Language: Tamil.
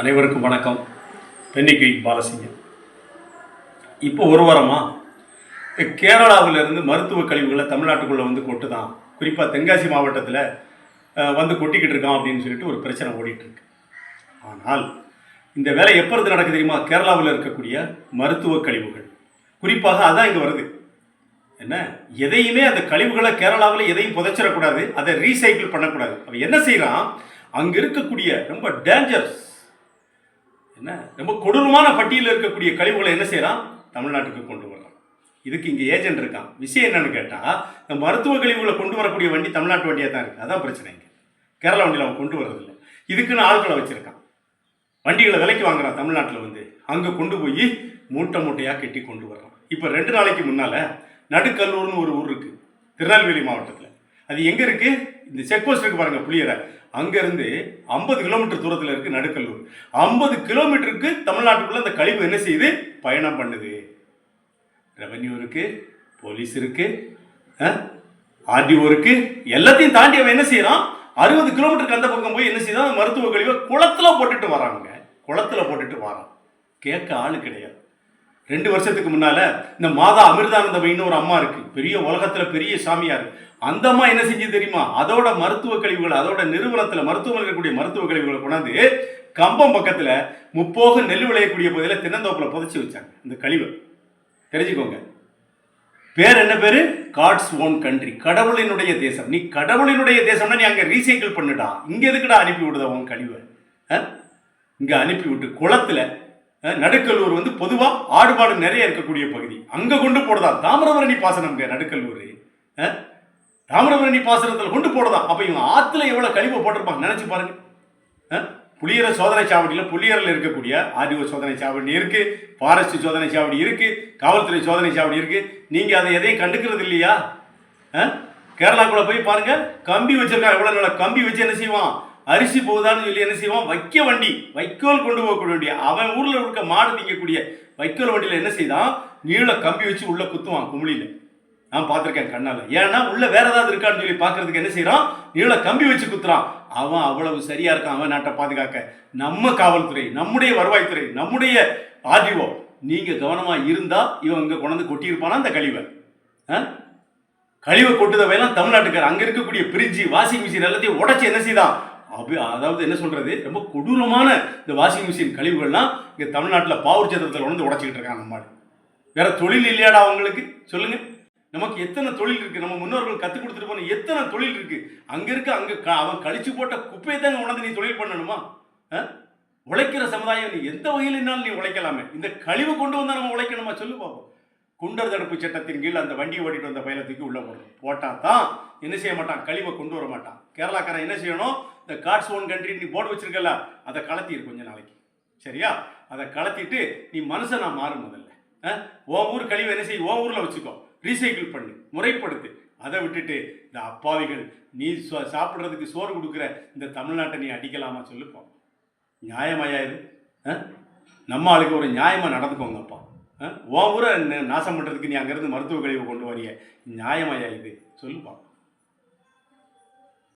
அனைவருக்கும் வணக்கம். பெண்ணிக்கை பாலசிங்கம். இப்போ ஒரு வாரமா கேரளாவில் இருந்து மருத்துவ கழிவுகளை தமிழ்நாட்டுக்குள்ளே வந்து கொட்டு தான் குறிப்பாக தென்காசி மாவட்டத்தில் வந்து கொட்டிக்கிட்டு இருக்கான் அப்படின்னு சொல்லிட்டு ஒரு பிரச்சனை ஓடிட்டுருக்கு. ஆனால் இந்த வேலை எப்போ இருந்து நடக்குது தெரியுமா? கேரளாவில் இருக்கக்கூடிய மருத்துவ கழிவுகள். குறிப்பாக அதான் இங்கே வருது. என்ன? எதையுமே அந்த கழிவுகளை கேரளாவில் எதையும் புதைச்சிடக்கூடாது. அதை ரீசைக்கிள் பண்ணக்கூடாது. அவன் என்ன செய்கிறான் அங்கே இருக்கக்கூடிய ரொம்ப டேஞ்சர்ஸ் என்ன? ரொம்ப கொடூரமான பட்டியலில் இருக்கக்கூடிய கழிவுகளை என்ன செய்கிறான் தமிழ்நாட்டுக்கு கொண்டு வர்றான். இதுக்கு இங்கே ஏஜென்ட் இருக்கான். விஷயம் என்னன்னு கேட்டால் இந்த மருத்துவ கழிவுகளை கொண்டு வரக்கூடிய வண்டி தமிழ்நாட்டு வண்டியாக தான் இருக்குது அதான் பிரச்சனை இங்கே. கேரளா வண்டியில் அவன் கொண்டு வரதில்லை இதுக்குன்னு ஆட்களை வச்சுருக்கான். வண்டிகளை விலைக்கு வாங்குறான் தமிழ்நாட்டில் வந்து. அங்கே கொண்டு போய் மூட்டை மூட்டையாக கட்டி கொண்டு வர்றான். இப்போ ரெண்டு நாளைக்கு முன்னால் நடுக்கல்லூர்னு ஒரு ஊர் இருக்குது திருநெல்வேலி மாவட்டத்தில். அது எங்கே இருக்குது இந்த செக் போஸ்ட் இருக்குது பாருங்கள் புளியரை அங்கேருந்து ஐம்பது கிலோமீட்டர் தூரத்தில் இருக்குது நடுக்கல்லூர். ஐம்பது கிலோமீட்டருக்கு தமிழ்நாட்டுக்குள்ளே அந்த கழிவு என்ன செய்யுது? பயணம் பண்ணுது. ரெவன்யூ இருக்குது போலீஸ் இருக்குது ஆர்டிஓ இருக்குது எல்லாத்தையும் தாண்டி அவன் என்ன செய்கிறான் அறுபது கிலோமீட்டருக்கு அந்த பக்கம் போய் என்ன செய்யறான் மருத்துவ கழிவை குளத்துல போட்டுட்டு வராங்க குளத்துல போட்டுட்டு வரான். கேட்க ஆளு கிடையாது. ரெண்டு வருஷத்துக்கு முன்னால இந்த மாதா அமிர்தானந்தமைன்னு ஒரு அம்மா இருக்கு. பெரிய உலகத்துல பெரிய சாமியார். அந்த அம்மா என்ன செஞ்சு தெரியுமா? அதோட மருத்துவ கழிவுகள் அதோட நிறுவனத்துல மருத்துவமனையில் இருக்கக்கூடிய மருத்துவ கழிவுகளை கொண்டாந்து கம்பம் பக்கத்துல முப்போக நெல் விளையக்கூடிய பகுதியில் தென்னந்தோப்புல புதைச்சி வச்சாங்க. இந்த கழிவை. தெரிஞ்சுக்கோங்க. பேர் என்ன பேரு? காட்ஸ் ஓன் கண்ட்ரி கடவுளினுடைய தேசம். நீ கடவுளினுடைய தேசம்னா நீ அங்க ரீசைக்கிள் பண்ணுடா. இங்க எதுக்குடா அனுப்பி விடுத உன் கழிவை? அஹ்? இங்க அனுப்பி விட்டு குளத்துல நடுக்கல்லூர் வந்து பொதுவாக ஆடுபாடு நிறைய இருக்கக்கூடிய பகுதி. அங்கே கொண்டு போடுதா தாமிரபரணி பாசனம்ங்க நடுக்கல்லூர் தாமிரபரணி பாசனத்தில் கொண்டு போடுதா அப்போ இவங்க ஆற்றுல எவ்வளோ கழிவு போட்டிருப்பாங்க? நினச்சி பாருங்க. புளியர சோதனை சாவடியில் புளியரில் இருக்கக்கூடிய ஆர்டிஓ சோதனை சாவடி இருக்குது ஃபாரஸ்ட் சோதனை சாவடி இருக்குது காவல்துறை சோதனை சாவடி இருக்குது நீங்கள் அதை எதையும் கண்டுக்கிறது இல்லையா? கேரளாக்குள்ளே போய் பாருங்கள் கம்பி வச்சிருக்கான் எவ்வளோ நல்ல கம்பி வச்சு என்ன செய்வான்? அரிசி போகுதான்னு சொல்லி என்ன செய்வான்? வைக்க வண்டி. வைக்கோல் கொண்டு போகக்கூடிய வண்டி. அவன் ஊரில் இருக்க மாடு திங்கக்கூடிய வைக்கோல் வண்டியில் என்ன செய்தான்? நீள கம்பி வச்சு உள்ள குத்துவான் குமிழியில். நான் பார்த்துருக்கேன் கண்ணால். ஏன்னா உள்ள வேற ஏதாவது இருக்கான்னு சொல்லி பார்க்கறதுக்கு என்ன செய்கிறான் நீள கம்பி வச்சு குத்துறான். அவன் அவ்வளவு சரியா இருக்கான் அவன் நாட்டை பாதுகாக்க. நம்ம காவல்துறை நம்முடைய வருவாய்த்துறை நம்முடைய ஆர்டிஓ நீங்க கவனமா இருந்தா இவன் இங்க கொண்டாந்து கொட்டியிருப்பானா அந்த கழிவை? ஆ? கழிவை கொட்டுதவையெல்லாம் தமிழ்நாட்டுக்கார் அங்க இருக்கக்கூடிய பிரிட்ஜி வாஷிங் மிஷின் எல்லாத்தையும் உடச்சி என்ன செய்தான்? அப்படி அதாவது என்ன சொல்கிறது ரொம்ப கொடூரமான இந்த வாஷிங் மிஷின் கழிவுகள்லாம் இங்கே தமிழ்நாட்டில் பாவூர் சத்திரத்தில் வந்து உடச்சிக்கிட்டு இருக்காங்க நம்மாடு வேற தொழில் இல்லையாடா அவங்களுக்கு? சொல்லுங்கள் நமக்கு எத்தனை தொழில் இருக்குது நம்ம முன்னோர்கள் கற்றுக் கொடுத்துட்டு போன எத்தனை தொழில் இருக்குது அங்கே இருக்க அங்கே க- அவன் கழிச்சு போட்ட குப்பையை தாங்க உணர்ந்து நீ தொழில் பண்ணணுமா? ஆ? உழைக்கிற சமுதாயம் நீ எந்த இருந்தாலும் நீ உழைக்கலாமே. இந்த கழிவு கொண்டு வந்தா நம்ம உழைக்கணுமா? சொல்லு பார்ப்போம் குண்டர் தடுப்பு சட்டத்தின் கீழ் அந்த வண்டி ஓடிட்டு வந்த பயிலத்துக்கு உள்ள போடணும் போட்டால் தான் என்ன செய்ய மாட்டான்? கழிவை கொண்டு வர மாட்டான். கேரளாக்காரன் என்ன செய்யணும்? இந்த கார்ட்ஸ் ஓன் கண்ட்ரி நீ போர்டு வச்சிருக்கல அதை கலத்திரு கொஞ்ச நாளைக்கு. சரியா? அதை கலத்திட்டு நீ மனசை நான் மாறும் முதல்ல. அஹ்? உன் ஊர் கழிவு என்ன செய்ய உன் ஊரில் வச்சுக்கோ. ரீசைக்கிள் பண்ணு. முறைப்படுத்து. அதை விட்டுட்டு இந்த அப்பாவிகள் நீ சாப்பிட்றதுக்கு சோறு கொடுக்குற இந்த தமிழ்நாட்டை நீ அடிக்கலாமா சொல்லுப்போம் நியாயமாயா இது? நம்ம ஆளுக்கு ஒரு நியாயமாக நடந்துக்கோங்கப்பா. உன் ஊரை நாசம் பண்ணுறதுக்கு நீ அங்கேருந்து மருத்துவ கழிவை கொண்டு வரிய? நியாயமாயா இது? சொல்லுப்பா.